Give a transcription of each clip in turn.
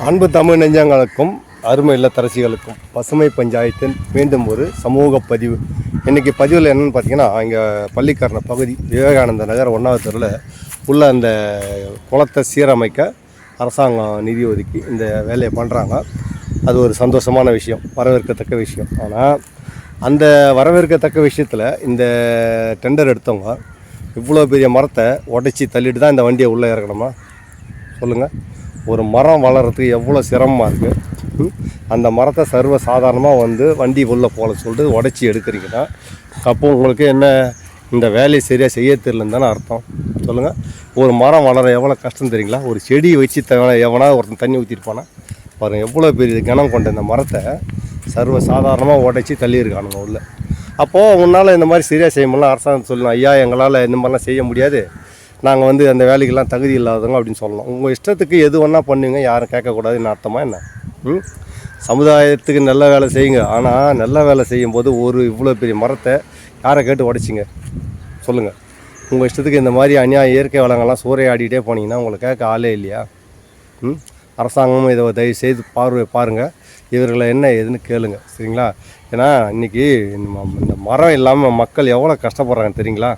அன்பு தமிழ் நெஞ்சங்களுக்கும் அருமை இல்லத்தரசிகளுக்கும் பசுமை பஞ்சாயத்தின் மீண்டும் ஒரு சமூக பதிவு. இன்றைக்கி பதிவில் என்னென்னு பார்த்தீங்கன்னா இங்கே பள்ளிக்கரண பகுதி விவேகானந்த நகர் ஒன்றாவது தெருவில் உள்ள அந்த குளத்தை சீரமைக்க அரசாங்கம் நிதி ஒதுக்கி இந்த வேலையை பண்ணுறாங்க அது ஒரு சந்தோஷமான விஷயம் வரவேற்கத்தக்க விஷயம். ஆனால் அந்த வரவேற்கத்தக்க விஷயத்தில் இந்த டெண்டர் எடுத்தவங்க இவ்வளோ பெரிய மரத்தை உடைச்சி தள்ளிட்டு தான் இந்த வண்டியை உள்ளே இறக்கணுமா? சொல்லுங்கள் ஒரு மரம் வளர்கிறதுக்கு எவ்வளோ சிரமமாக இருக்குது அந்த மரத்தை சர்வ சாதாரணமாக வந்து வண்டி உள்ளே போல சொல்லிட்டு உடச்சி எடுக்கிறீங்கன்னா அப்போ உங்களுக்கு என்ன இந்த வேலையை சரியாக செய்ய தெரியலன்னு தானே அர்த்தம்? சொல்லுங்கள் ஒரு மரம் வளர எவ்வளோ கஷ்டம் தெரியுங்களா? ஒரு செடி வச்சு த எவனா ஒருத்தன் தண்ணி ஊற்றிருப்பானா பாருங்கள் எவ்வளோ பெரிய கணம் கொண்ட இந்த மரத்தை சர்வ சாதாரணமாக உடைச்சி தள்ளியிருக்கானுங்க உள்ள அப்போது உன்னால் இந்த மாதிரி சரியாக செய்ய முடியல அரசாங்கம் சொல்லணும் ஐயா எங்களால் இந்த மாதிரிலாம் செய்ய முடியாது. நாங்கள் வந்து அந்த வேலைக்கெல்லாம் தகுதி இல்லாதவங்க அப்படின்னு சொல்லணும். உங்கள் இஷ்டத்துக்கு எது வேணால் பண்ணுவீங்க யாரும் கேட்கக்கூடாதுன்னு அர்த்தமாக என்ன? ம்? சமுதாயத்துக்கு நல்ல வேலை செய்யுங்க. ஆனால் நல்ல வேலை செய்யும்போது ஒரு இவ்வளோ பெரிய மரத்தை யாரை கேட்டு உடைச்சிங்க? சொல்லுங்கள் உங்கள் இஷ்டத்துக்கு இந்த மாதிரி அநியாய இயற்கை வளங்கள்லாம் சூறையாடிட்டே போனீங்கன்னா உங்களை கேட்க ஆளே இல்லையா? ம்? அரசாங்கமும் இதை தயவு செய்து பார்வை பாருங்கள் இவர்களை என்ன ஏதுன்னு கேளுங்க. சரிங்களா? ஏன்னா இன்றைக்கி இந்த மரம் இல்லாமல் மக்கள் எவ்வளோ கஷ்டப்படுறாங்க தெரியுங்களா?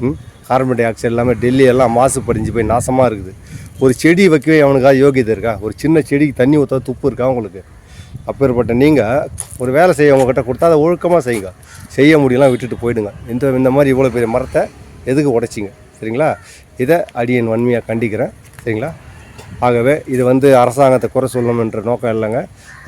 ம்? கார்பன் டை ஆக்சைடு எல்லாமே டெல்லி எல்லாம் மாசு படிஞ்சு போய் நாசமாக இருக்குது. ஒரு செடி வைக்கவே அவனுக்காக யோகியதை இருக்கா? ஒரு சின்ன செடிக்கு தண்ணி ஊற்ற துப்பு இருக்கா உங்களுக்கு? அப்பேற்பட்ட நீங்கள் ஒரு வேலை செய்ய உங்ககிட்ட கொடுத்தா அதை ஒழுக்கமாக செய்யுங்க. செய்ய முடியலாம் விட்டுட்டு போயிடுங்க. இந்த இந்த மாதிரி இவ்வளோ பெரிய மரத்தை எதுக்கு உடைச்சிங்க? சரிங்களா? இதை அடியன் வன்மையாக கண்டிக்கிறேன். சரிங்களா? ஆகவே இது வந்து அரசாங்கத்தை குறை சொல்லணுன்ற நோக்கம் இல்லைங்க.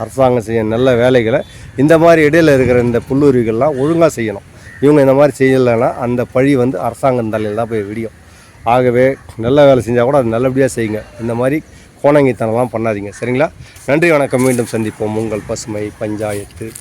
அரசாங்கம் செய்ய நல்ல வேலைகளை இந்த மாதிரி இடையில இருக்கிற இந்த புல்லுருவிகள்லாம் ஒழுங்காக செய்யணும். இவங்க இந்த மாதிரி செய்யலைன்னா அந்த பழி வந்து அரசாங்கம் தலையில் தான் போய் விடியும். ஆகவே நல்ல வேலை செஞ்சால் கூட அது நல்லபடியாக செய்யுங்க. இந்த மாதிரி கோணங்கித்தனம்லாம் பண்ணாதீங்க. சரிங்களா? நன்றி வணக்கம். மீண்டும் சந்திப்போம். உங்கள் பசுமை பஞ்சாயத்து.